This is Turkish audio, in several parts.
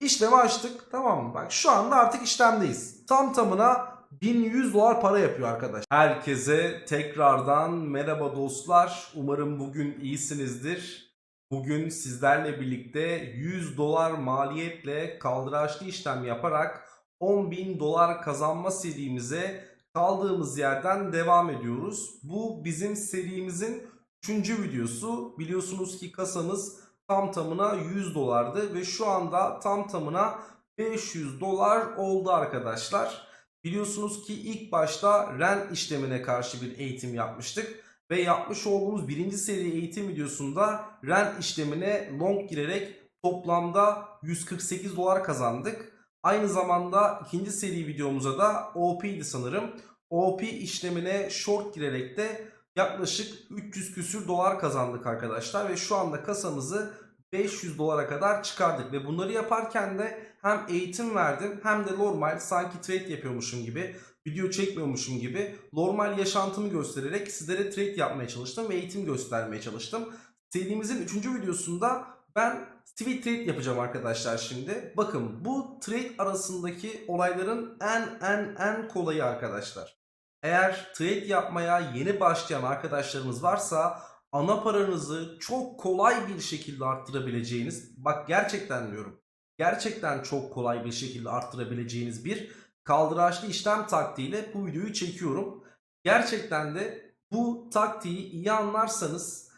İşlemi açtık tamam mı? Bak şu anda artık işlemdeyiz. Tam tamına 1100 dolar para yapıyor arkadaş. Herkese tekrardan merhaba dostlar. Umarım bugün iyisinizdir. Bugün sizlerle birlikte 100 dolar maliyetle kaldıraçlı işlem yaparak 10.000 dolar kazanma serimize kaldığımız yerden devam ediyoruz. Bu bizim serimizin 3. videosu. Biliyorsunuz ki kasamız tam tamına 100 dolardı ve şu anda tam tamına 500 dolar oldu arkadaşlar. Biliyorsunuz ki ilk başta rent işlemine karşı bir eğitim yapmıştık ve yapmış olduğumuz birinci seri eğitim videosunda rent işlemine long girerek toplamda 148 dolar kazandık. Aynı zamanda ikinci seri videomuza da OP'ydi sanırım. OP işlemine short girerek de yaklaşık 300 küsür dolar kazandık arkadaşlar ve şu anda kasamızı 500 dolara kadar çıkardık ve bunları yaparken de hem eğitim verdim hem de normal sanki trade yapıyormuşum gibi video çekmiyormuşum gibi normal yaşantımı göstererek sizlere trade yapmaya çalıştım ve eğitim göstermeye çalıştım. Serimizin 3. videosunda ben tweet trade yapacağım arkadaşlar şimdi. Bakın bu trade arasındaki olayların en en en kolayı arkadaşlar. Eğer trade yapmaya yeni başlayan arkadaşlarımız varsa ana paranızı çok kolay bir şekilde arttırabileceğiniz, bak gerçekten diyorum, gerçekten çok kolay bir şekilde arttırabileceğiniz bir kaldıraçlı işlem taktiğiyle bu videoyu çekiyorum. Gerçekten de bu taktiği iyi anlarsanız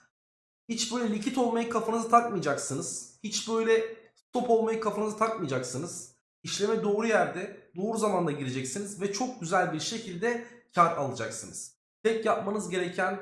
hiç böyle likit olmayı kafanıza takmayacaksınız. Hiç böyle stop olmayı kafanıza takmayacaksınız. İşleme doğru yerde, doğru zamanda gireceksiniz ve çok güzel bir şekilde kar alacaksınız. Tek yapmanız gereken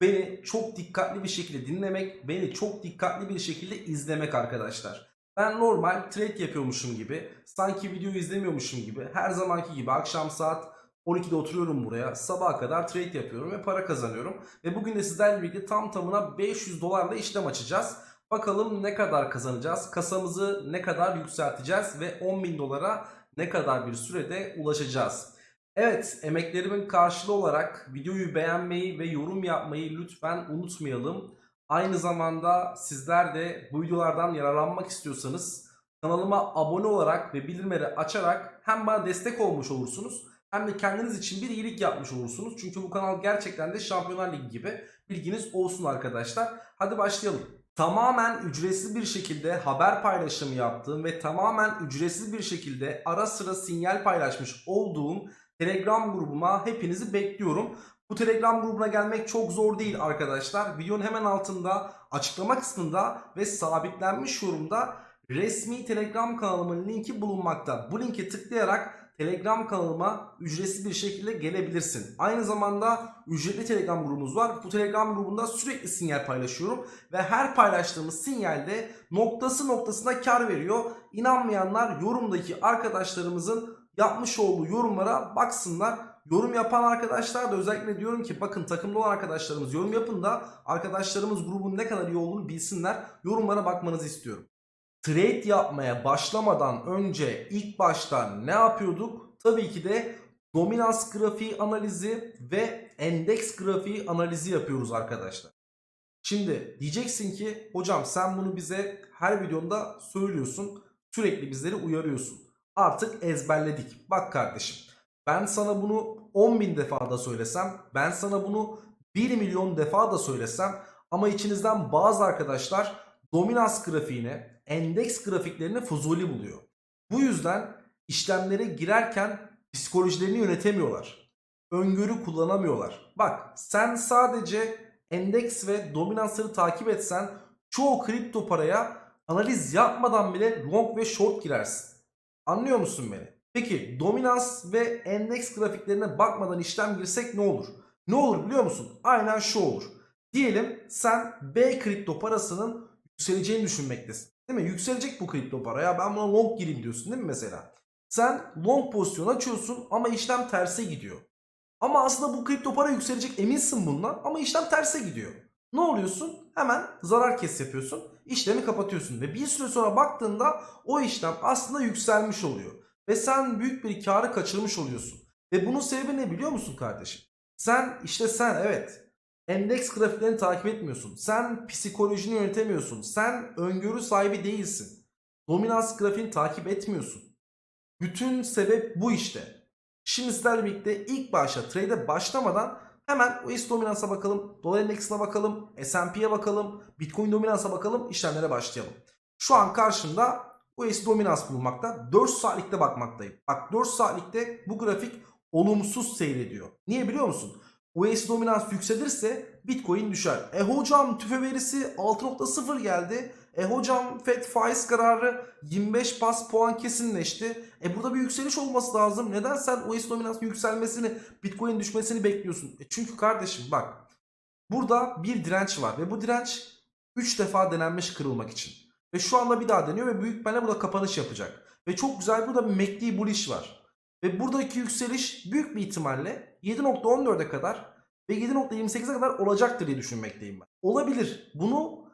beni çok dikkatli bir şekilde dinlemek, beni çok dikkatli bir şekilde izlemek arkadaşlar. Ben normal trade yapıyormuşum gibi, sanki videoyu izlemiyormuşum gibi, her zamanki gibi akşam saat 12'de oturuyorum buraya, sabaha kadar trade yapıyorum ve para kazanıyorum. Ve bugün de sizlerle birlikte tam tamına 500 dolarla işlem açacağız. Bakalım ne kadar kazanacağız, kasamızı ne kadar yükselteceğiz ve 10.000 dolara ne kadar bir sürede ulaşacağız. Evet, emeklerimin karşılığı olarak videoyu beğenmeyi ve yorum yapmayı lütfen unutmayalım. Aynı zamanda sizler de bu videolardan yararlanmak istiyorsanız kanalıma abone olarak ve bildirimleri açarak hem bana destek olmuş olursunuz hem de kendiniz için bir iyilik yapmış olursunuz. Çünkü bu kanal gerçekten de Şampiyonlar Ligi gibi bilginiz olsun arkadaşlar. Hadi başlayalım. Tamamen ücretsiz bir şekilde haber paylaşımı yaptığım ve tamamen ücretsiz bir şekilde ara sıra sinyal paylaşmış olduğum Telegram grubuma hepinizi bekliyorum. Bu Telegram grubuna gelmek çok zor değil arkadaşlar. Videonun hemen altında açıklama kısmında ve sabitlenmiş yorumda resmi Telegram kanalımın linki bulunmakta. Bu linke tıklayarak Telegram kanalıma ücretsiz bir şekilde gelebilirsin. Aynı zamanda ücretli Telegram grubumuz var. Bu Telegram grubunda sürekli sinyal paylaşıyorum ve her paylaştığımız sinyalde noktası noktasına kar veriyor. İnanmayanlar yorumdaki arkadaşlarımızın yapmış olduğu yorumlara baksınlar. Yorum yapan arkadaşlar da özellikle diyorum ki bakın takımda olan arkadaşlarımız yorum yapın da arkadaşlarımız grubun ne kadar iyi olduğunu bilsinler. Yorumlara bakmanızı istiyorum. Trade yapmaya başlamadan önce ilk başta ne yapıyorduk? Tabii ki de dominans grafiği analizi ve endeks grafiği analizi yapıyoruz arkadaşlar. Şimdi diyeceksin ki hocam sen bunu bize her videonda söylüyorsun. Sürekli bizleri uyarıyorsun. Artık ezberledik. Bak kardeşim ben sana bunu 10 bin defa da söylesem, ben sana bunu 1 milyon defa da söylesem ama içinizden bazı arkadaşlar dominans grafiğini, endeks grafiklerini fuzuli buluyor. Bu yüzden işlemlere girerken psikolojilerini yönetemiyorlar. Öngörü kullanamıyorlar. Bak sen sadece endeks ve dominansları takip etsen çoğu kripto paraya analiz yapmadan bile long ve short girersin. Anlıyor musun beni? Peki dominans ve endeks grafiklerine bakmadan işlem girsek ne olur? Ne olur biliyor musun? Aynen şu olur. Diyelim sen B kripto parasının yükseleceğini düşünmektesin. Değil mi? Yükselecek bu kripto para ya ben buna long gireyim diyorsun değil mi mesela? Sen long pozisyon açıyorsun ama işlem terse gidiyor. Ama aslında bu kripto para yükselecek eminsin bundan ama işlem terse gidiyor. Ne oluyorsun? Hemen zarar kes yapıyorsun. İşlemi kapatıyorsun ve bir süre sonra baktığında o işlem aslında yükselmiş oluyor. Ve sen büyük bir karı kaçırmış oluyorsun. Ve bunun sebebi ne biliyor musun kardeşim? Sen işte sen evet endeks grafiklerini takip etmiyorsun. Sen psikolojini yönetemiyorsun. Sen öngörü sahibi değilsin. dominans grafiğini takip etmiyorsun. Bütün sebep bu işte. Şimdi sizlerle birlikte ilk başta trade'e başlamadan hemen US dominansa bakalım, dolar endeksine bakalım, S&P'ye bakalım, Bitcoin dominansa bakalım, işlemlere başlayalım. Şu an karşımda US dominans bulunmakta. 4 saatlikte bakmaktayım. Bak 4 saatlikte bu grafik olumsuz seyrediyor. Niye biliyor musun? US dominans yükselirse Bitcoin düşer. E hocam tüfe verisi 6.0 geldi. E hocam FED faiz kararı 25 bas puan kesinleşti. E burada bir yükseliş olması lazım. Neden sen US dominansın yükselmesini, Bitcoin düşmesini bekliyorsun? E çünkü kardeşim bak burada bir direnç var ve bu direnç 3 defa denenmiş kırılmak için. Ve şu anda bir daha deniyor ve büyük ihtimalle burada kapanış yapacak. Ve çok güzel burada bir MACD bullish var. Ve buradaki yükseliş büyük bir ihtimalle 7.14'e kadar ve 7.28'e kadar olacaktır diye düşünmekteyim ben. Olabilir. Bunu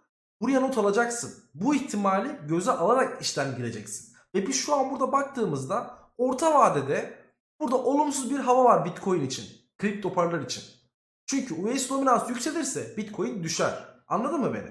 buraya not alacaksın. Bu ihtimali göze alarak işlem gireceksin. Ve biz şu an burada baktığımızda orta vadede burada olumsuz bir hava var Bitcoin için. Kripto paralar için. Çünkü US dominans yükselirse Bitcoin düşer. Anladın mı beni?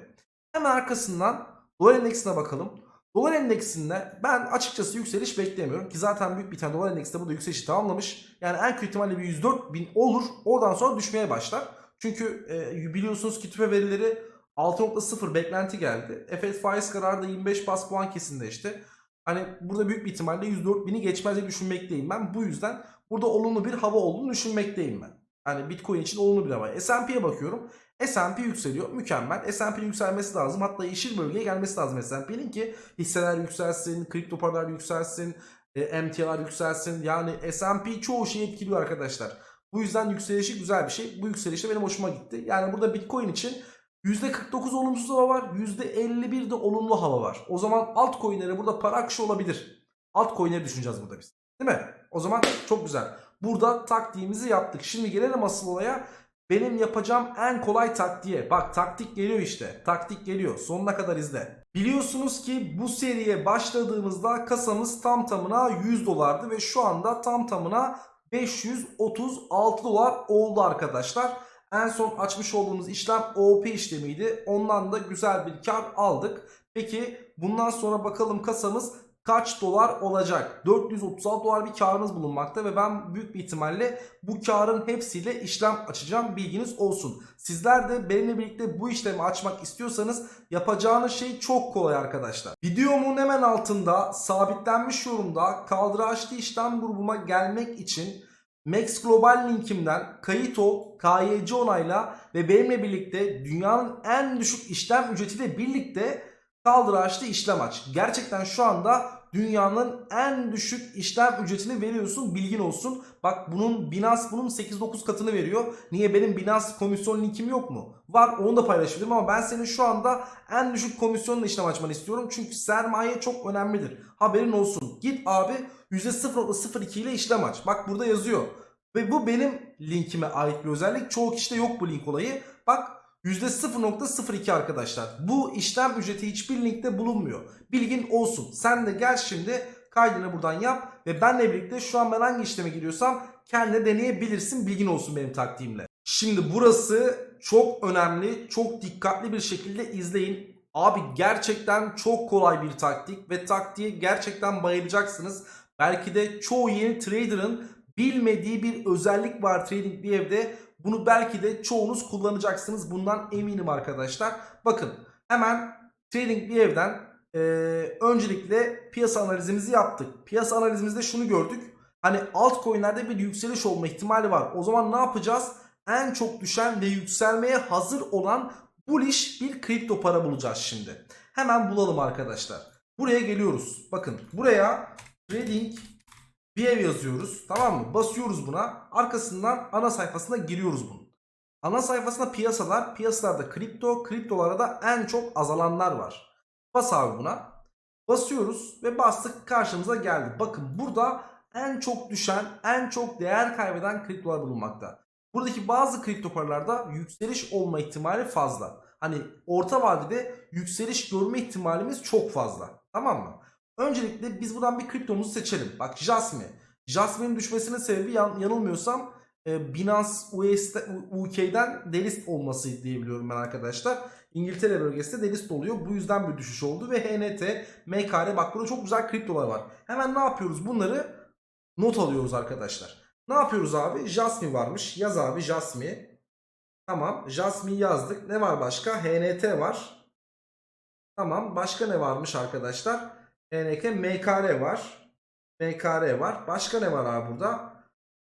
Hemen arkasından dolar endeksine bakalım. Dolar endeksinde ben açıkçası yükseliş beklemiyorum ki zaten büyük bir tane dolar endeksi de burada yükselişi tamamlamış. Yani en kötü ihtimalle bir 104 bin olur. Oradan sonra düşmeye başlar. Çünkü e, biliyorsunuz ki tüfe verileri 6.0 beklenti geldi. FED faiz kararı da 25 bas puan kesinleşti. Hani burada büyük bir ihtimalle 104 bini geçmez diye düşünmekteyim ben. Bu yüzden burada olumlu bir hava olduğunu düşünmekteyim ben. Hani Bitcoin için olumlu bir hava. S&P'ye bakıyorum. S&P yükseliyor. Mükemmel. S&P'nin yükselmesi lazım. Hatta yeşil bölgeye gelmesi lazım S&P'nin ki hisseler yükselsin, kripto paralar yükselsin, emtialar yükselsin. Yani S&P çoğu şeyi etkiliyor arkadaşlar. Bu yüzden yükselişi güzel bir şey. Bu yükseliş de benim hoşuma gitti. Yani burada Bitcoin için %49 olumsuz hava var. %51 de olumlu hava var. O zaman altcoin'lere burada para akışı olabilir. Altcoin'leri düşüneceğiz burada biz. Değil mi? O zaman çok güzel. Burada taktiğimizi yaptık. Şimdi gelelim asıl olaya. Benim yapacağım en kolay taktiğe. Bak taktik geliyor işte. Taktik geliyor. Sonuna kadar izle. Biliyorsunuz ki bu seriye başladığımızda kasamız tam tamına 100 dolardı ve şu anda tam tamına 536 dolar oldu arkadaşlar. En son açmış olduğumuz işlem OP işlemiydi. Ondan da güzel bir kar aldık. Peki bundan sonra bakalım kasamız kaç dolar olacak? 436 dolar bir karımız bulunmakta ve ben büyük bir ihtimalle bu karın hepsiyle işlem açacağım bilginiz olsun. Sizler de benimle birlikte bu işlemi açmak istiyorsanız yapacağınız şey çok kolay arkadaşlar. Videomun hemen altında sabitlenmiş yorumda kaldıraçlı işlem grubuma gelmek için Max Global linkimden kayıt ol, KYC onayla ve benimle birlikte dünyanın en düşük işlem ücretiyle birlikte kaldıraçlı işlem aç. Gerçekten şu anda dünyanın en düşük işlem ücretini veriyorsun bilgin olsun. Bak bunun Binance bunun 8-9 katını veriyor. Niye benim Binance komisyon linkim yok mu? Var onu da paylaşabilirim ama ben senin şu anda en düşük komisyonla işlem açmanı istiyorum. Çünkü sermaye çok önemlidir. Haberin olsun. Git abi %0.02 ile işlem aç. Bak burada yazıyor. Ve bu benim linkime ait bir özellik. Çoğu kişide yok bu link olayı. Bak %0.02 arkadaşlar. Bu işlem ücreti hiçbir linkte bulunmuyor. Bilgin olsun. Sen de gel şimdi kaydını buradan yap ve benle birlikte şu an ben hangi işleme giriyorsam kendine deneyebilirsin. Bilgin olsun benim taktiğimle. Şimdi burası çok önemli. Çok dikkatli bir şekilde izleyin. Abi gerçekten çok kolay bir taktik ve taktiğe gerçekten bayılacaksınız. Belki de çoğu yeni trader'ın bilmediği bir özellik var trading bir evde. Bunu belki de çoğunuz kullanacaksınız. Bundan eminim arkadaşlar. Bakın hemen trading bir evden e, öncelikle piyasa analizimizi yaptık. Piyasa analizimizde şunu gördük. Hani altcoin'lerde bir yükseliş olma ihtimali var. O zaman ne yapacağız? En çok düşen ve yükselmeye hazır olan bullish bir kripto para bulacağız şimdi. Hemen bulalım arkadaşlar. Buraya geliyoruz. Bakın buraya trading bir ev yazıyoruz. Tamam mı? Basıyoruz buna. Arkasından ana sayfasına giriyoruz bunun. Ana sayfasında piyasalar. Piyasalarda kripto. Kriptolara da en çok azalanlar var. Bas abi buna. Basıyoruz ve bastık karşımıza geldi. Bakın burada en çok düşen, en çok değer kaybeden kriptolar bulunmakta. Buradaki bazı kripto paralarda yükseliş olma ihtimali fazla. Hani orta vadede yükseliş görme ihtimalimiz çok fazla. Tamam mı? Öncelikle biz buradan bir kriptomuzu seçelim. Bak Jasmine. Jasmine'in düşmesinin sebebi yan, yanılmıyorsam e, Binance UK'den delist olması diyebiliyorum ben arkadaşlar. İngiltere bölgesinde delist oluyor. Bu yüzden bir düşüş oldu ve HNT, MKR bak burada çok güzel kriptolar var. Hemen ne yapıyoruz? Bunları not alıyoruz arkadaşlar. Ne yapıyoruz abi? Jasmi varmış. Yaz abi Jasmi. Tamam. Jasmi yazdık. Ne var başka? HNT var. Tamam. Başka ne varmış arkadaşlar? HNK MKR var. MKR var. Başka ne var abi burada?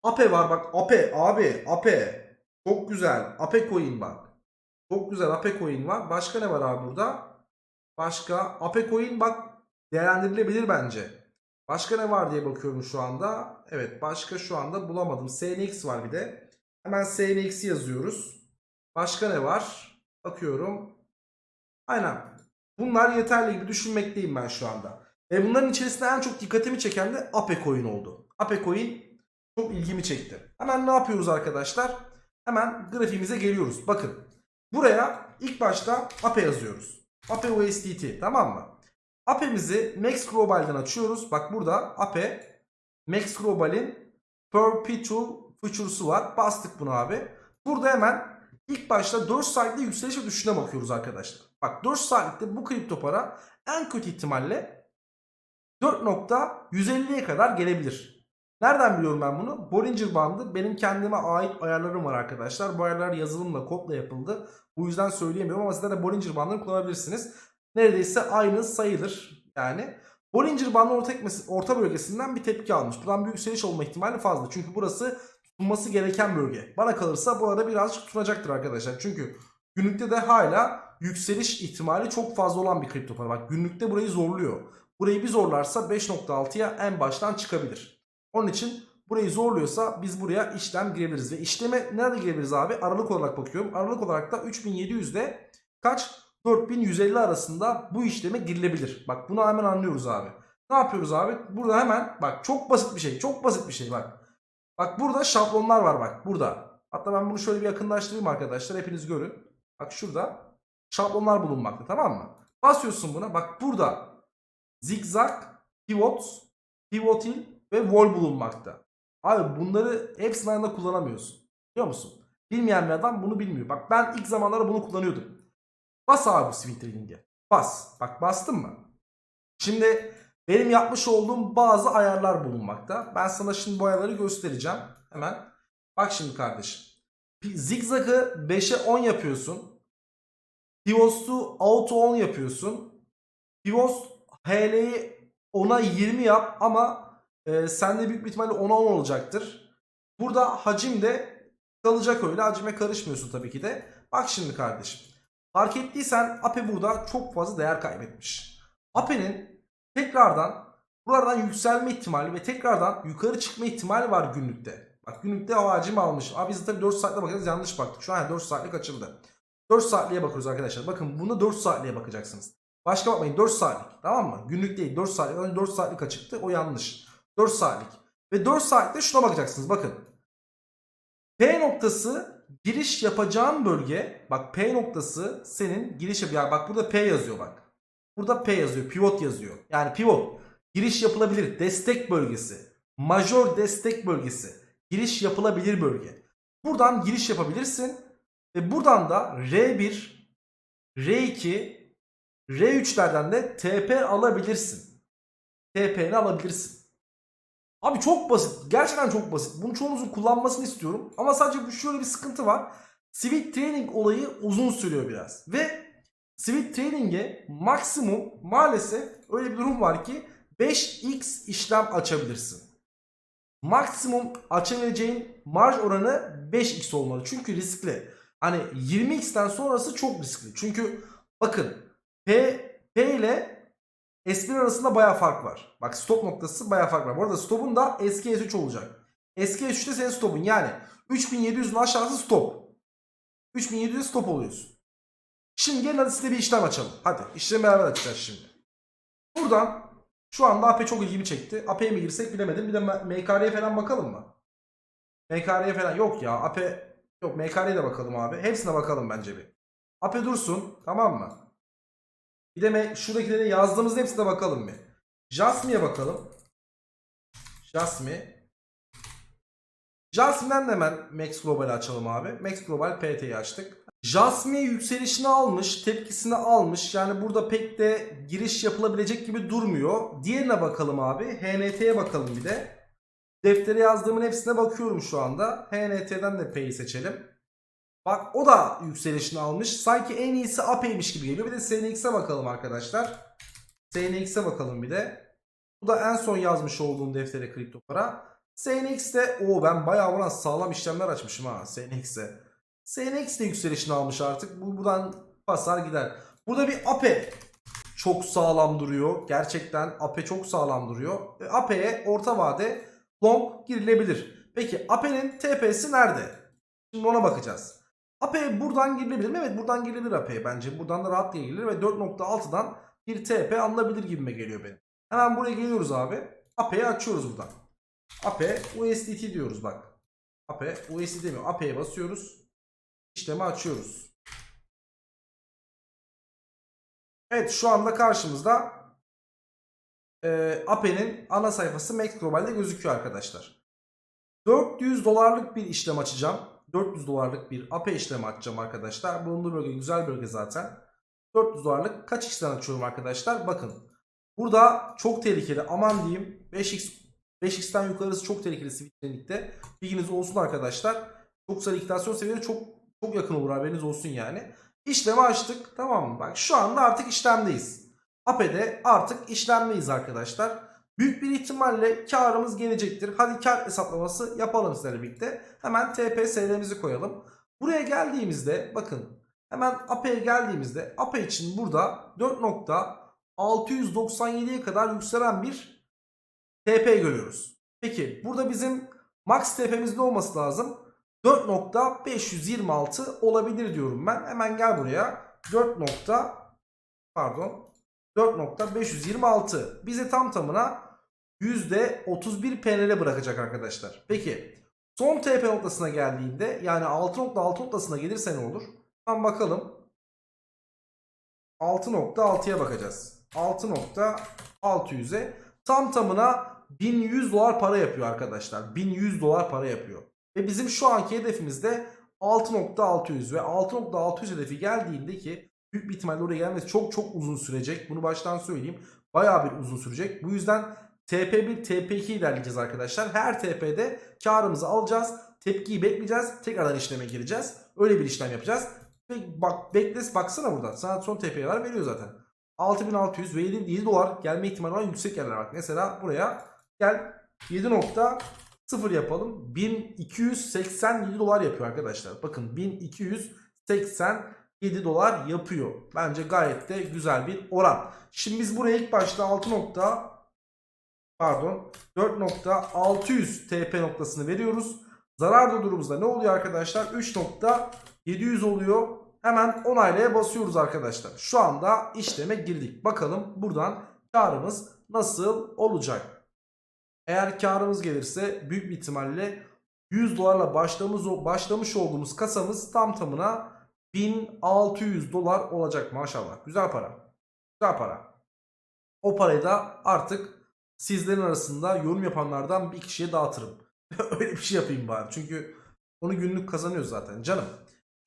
Ape var bak. Ape abi. Ape. Çok güzel. Ape coin bak. Çok güzel Ape coin var. Başka ne var abi burada? Başka. Ape coin bak değerlendirilebilir bence. Başka ne var diye bakıyorum şu anda. Evet başka şu anda bulamadım. SNX var bir de. Hemen SNX yazıyoruz. Başka ne var? Bakıyorum. Aynen. Bunlar yeterli gibi düşünmekteyim ben şu anda. Ve bunların içerisinde en çok dikkatimi çeken de Ape Coin oldu. Ape Coin çok ilgimi çekti. Hemen ne yapıyoruz arkadaşlar? Hemen grafiğimize geliyoruz. Bakın. Buraya ilk başta Ape yazıyoruz. Ape USDT tamam mı? Ape'mizi Max Global'den açıyoruz. Bak burada Ape Max Global'in Perpetual Futures'u var. Bastık bunu abi. Burada hemen ilk başta 4 saatlik yükseliş ve düşüşüne bakıyoruz arkadaşlar. Bak 4 saatlikte bu kripto para en kötü ihtimalle 4.150'ye kadar gelebilir. Nereden biliyorum ben bunu? Bollinger Bandı benim kendime ait ayarlarım var arkadaşlar. Bu ayarlar yazılımla, kodla yapıldı. Bu yüzden söyleyemiyorum ama sizler de Bollinger Bandını kullanabilirsiniz. Neredeyse aynı sayılır yani. Bollinger Bandı orta, orta bölgesinden bir tepki almış. Buradan bir yükseliş olma ihtimali fazla. Çünkü burası tutunması gereken bölge. Bana kalırsa bu arada birazcık tutunacaktır arkadaşlar. Çünkü günlükte de hala yükseliş ihtimali çok fazla olan bir kripto para. Bak günlükte burayı zorluyor. Burayı bir zorlarsa 5.6'ya en baştan çıkabilir. Onun için burayı zorluyorsa biz buraya işlem girebiliriz. Ve işleme nerede girebiliriz abi? Aralık olarak bakıyorum. Aralık olarak da 3700'de kaç? 4150 arasında bu işleme girilebilir. Bak bunu hemen anlıyoruz abi. Ne yapıyoruz abi? Burada hemen bak çok basit bir şey. Çok basit bir şey bak. Bak burada şablonlar var bak burada. Hatta ben bunu şöyle bir yakınlaştırayım arkadaşlar. Hepiniz görün. Bak şurada şablonlar bulunmakta tamam mı? Basıyorsun buna. Bak burada zigzag, pivot, pivotil ve wall bulunmakta. Abi bunları hepsini aynı kullanamıyorsun. Biliyor musun? Bilmeyen bir adam bunu bilmiyor. Bak ben ilk zamanlarda bunu kullanıyordum. Bas abi bu swing trading'e. Bas. Bak bastın mı? Şimdi benim yapmış olduğum bazı ayarlar bulunmakta. Ben sana şimdi bu ayarları göstereceğim. Hemen. Bak şimdi kardeşim. Zigzag'ı 5'e 10 yapıyorsun. Pivot'u auto 10 yapıyorsun. Pivot HL'yi 10'a 20 yap ama e, sende büyük bir ihtimalle 10'a 10 olacaktır. Burada hacim de kalacak öyle. Hacime karışmıyorsun tabii ki de. Bak şimdi kardeşim. Fark ettiysen Ape burada çok fazla değer kaybetmiş. Ape'nin tekrardan buralardan yükselme ihtimali ve tekrardan yukarı çıkma ihtimali var günlükte. Bak günlükte o hacim almış. Abi biz tabii 4 saatte bakacağız yanlış baktık. Şu an 4 saatlik açıldı. 4 saatliğe bakıyoruz arkadaşlar. Bakın buna 4 saatliğe bakacaksınız. Başka bakmayın 4 saatlik tamam mı? Günlük değil 4 saatlik. Önce 4 saatlik açıktı o yanlış. 4 saatlik. Ve 4 saatlikte şuna bakacaksınız bakın. P noktası giriş yapacağın bölge bak P noktası senin giriş yap bak burada P yazıyor bak. Burada P yazıyor pivot yazıyor. Yani pivot giriş yapılabilir destek bölgesi. Major destek bölgesi. Giriş yapılabilir bölge. Buradan giriş yapabilirsin. Ve buradan da R1, R2, R3'lerden de TP alabilirsin. TP'ni alabilirsin. Abi çok basit. Gerçekten çok basit. Bunu çoğunuzun kullanmasını istiyorum. Ama sadece şöyle bir sıkıntı var. Swing Trading olayı uzun sürüyor biraz. Ve Swing Trading'e maksimum maalesef öyle bir durum var ki 5x işlem açabilirsin. Maksimum açabileceğin marj oranı 5x olmalı. Çünkü riskli. Hani 20x'ten sonrası çok riskli. Çünkü bakın P, P ile S1 arasında baya fark var. Bak stop noktası baya fark var. Bu arada stopun da eski S3 olacak. Eski S3'te senin stopun yani 3700'ün aşağısı stop. 3700'e stop oluyorsun. Şimdi gelin hadi size bir işlem açalım. Hadi işlemi beraber açacağız şimdi. Buradan şu anda AP çok ilgimi çekti. AP'ye mi girsek bilemedim. Bir de MKR'ye falan bakalım mı? MKR'ye falan yok ya. AP yok MKR'ye de bakalım abi. Hepsine bakalım bence bir. AP dursun tamam mı? Bir de me- şuradakileri yazdığımızda hepsine bakalım bir. Jasmi'ye bakalım. Jasmi. Jasmine'den de hemen Max Global açalım abi. Max Global PT'yi açtık. Jasmine yükselişini almış, tepkisini almış. Yani burada pek de giriş yapılabilecek gibi durmuyor. Diğerine bakalım abi. HNT'ye bakalım bir de. Deftere yazdığımın hepsine bakıyorum şu anda. HNT'den de P'yi seçelim. Bak o da yükselişini almış. Sanki en iyisi AP'ymiş gibi geliyor. Bir de SNX'e bakalım arkadaşlar. SNX'e bakalım bir de. Bu da en son yazmış olduğum deftere kripto para. SNX'te o ben bayağı buna sağlam işlemler açmışım ha SNX'e. SNX de yükselişini almış artık. Bu buradan basar gider. Burada bir APE çok sağlam duruyor. Gerçekten APE çok sağlam duruyor. Ve APE'ye orta vade long girilebilir. Peki APE'nin TP'si nerede? Şimdi ona bakacağız. APE buradan girilebilir mi? Evet buradan girilebilir APE bence. Buradan da rahat girilir ve 4.6'dan bir TP alınabilir gibime geliyor benim. Hemen buraya geliyoruz abi. AP'yi açıyoruz buradan. APE USDT diyoruz bak. APE USDT demiyor. AP'ye basıyoruz. İşlemi açıyoruz. Evet şu anda karşımızda e, APE'nin ana sayfası Max Global'de gözüküyor arkadaşlar. 400 dolarlık bir işlem açacağım. 400 dolarlık bir APE işlemi açacağım arkadaşlar. Bulunduğu bölge güzel bölge zaten. 400 dolarlık kaç işlem açıyorum arkadaşlar? Bakın. Burada çok tehlikeli. Aman diyeyim. 5x 5x'ten yukarısı çok tehlikeli switch'te. Bilginiz olsun arkadaşlar. Çok sayı likidasyon seviyeleri çok çok yakın olur haberiniz olsun yani. İşlemi açtık. Tamam mı? Bak şu anda artık işlemdeyiz. APE'de artık işlemdeyiz arkadaşlar. Büyük bir ihtimalle karımız gelecektir. Hadi kar hesaplaması yapalım sizlerle birlikte. Hemen TPS'lerimizi koyalım. Buraya geldiğimizde bakın hemen AP'ye geldiğimizde APE için burada 4.697'ye kadar yükselen bir TP görüyoruz. Peki burada bizim max TP'miz ne olması lazım? 4.526 olabilir diyorum ben. Hemen gel buraya. 4. pardon 4.526 bize tam tamına %31 PNL bırakacak arkadaşlar. Peki son TP noktasına geldiğinde yani 6.6 noktasına gelirse ne olur? Tam bakalım. 6.6'ya bakacağız. 6.600'e tam tamına 1100 dolar para yapıyor arkadaşlar. 1100 dolar para yapıyor. Ve bizim şu anki hedefimiz de 6.600 ve 6.600 hedefi geldiğinde ki büyük bir ihtimalle oraya gelmesi çok çok uzun sürecek. Bunu baştan söyleyeyim. Bayağı bir uzun sürececek. Bu yüzden TP1, TP2 ilerleyeceğiz arkadaşlar. Her TP'de karımızı alacağız. Tepkiyi bekleyeceğiz. Tekrardan işleme gireceğiz. Öyle bir işlem yapacağız. Ve bak bekles baksana burada. Sana son TP'ler veriyor zaten. 6600 ve 7, 7 dolar gelme ihtimali olan yüksek yerler bak. Mesela buraya gel 7.0 yapalım. 1287 dolar yapıyor arkadaşlar. Bakın 1287 dolar yapıyor. Bence gayet de güzel bir oran. Şimdi biz buraya ilk başta 6 nokta pardon 4.600 TP noktasını veriyoruz. Zarar durumumuzda ne oluyor arkadaşlar? 3.700 oluyor. Hemen onaylaya basıyoruz arkadaşlar. Şu anda işleme girdik. Bakalım buradan karımız nasıl olacak? Eğer karımız gelirse büyük bir ihtimalle 100 dolarla başlamış, başlamış olduğumuz kasamız tam tamına 1600 dolar olacak maşallah. Güzel para. Güzel para. O parayı da artık sizlerin arasında yorum yapanlardan bir kişiye dağıtırım. Öyle bir şey yapayım bari. Çünkü onu günlük kazanıyoruz zaten canım.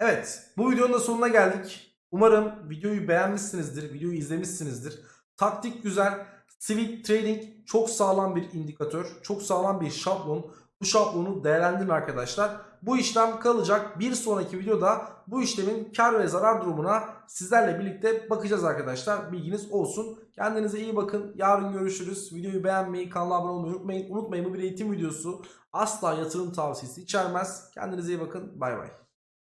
Evet bu videonun da sonuna geldik. Umarım videoyu beğenmişsinizdir. Videoyu izlemişsinizdir. Taktik güzel. Swing Trading çok sağlam bir indikatör. Çok sağlam bir şablon. Bu şablonu değerlendirin arkadaşlar. Bu işlem kalacak. Bir sonraki videoda bu işlemin kar ve zarar durumuna sizlerle birlikte bakacağız arkadaşlar. Bilginiz olsun. Kendinize iyi bakın. Yarın görüşürüz. Videoyu beğenmeyi, kanala abone olmayı unutmayın. Unutmayın bu bir eğitim videosu. Asla yatırım tavsiyesi içermez. Kendinize iyi bakın. Bay bay.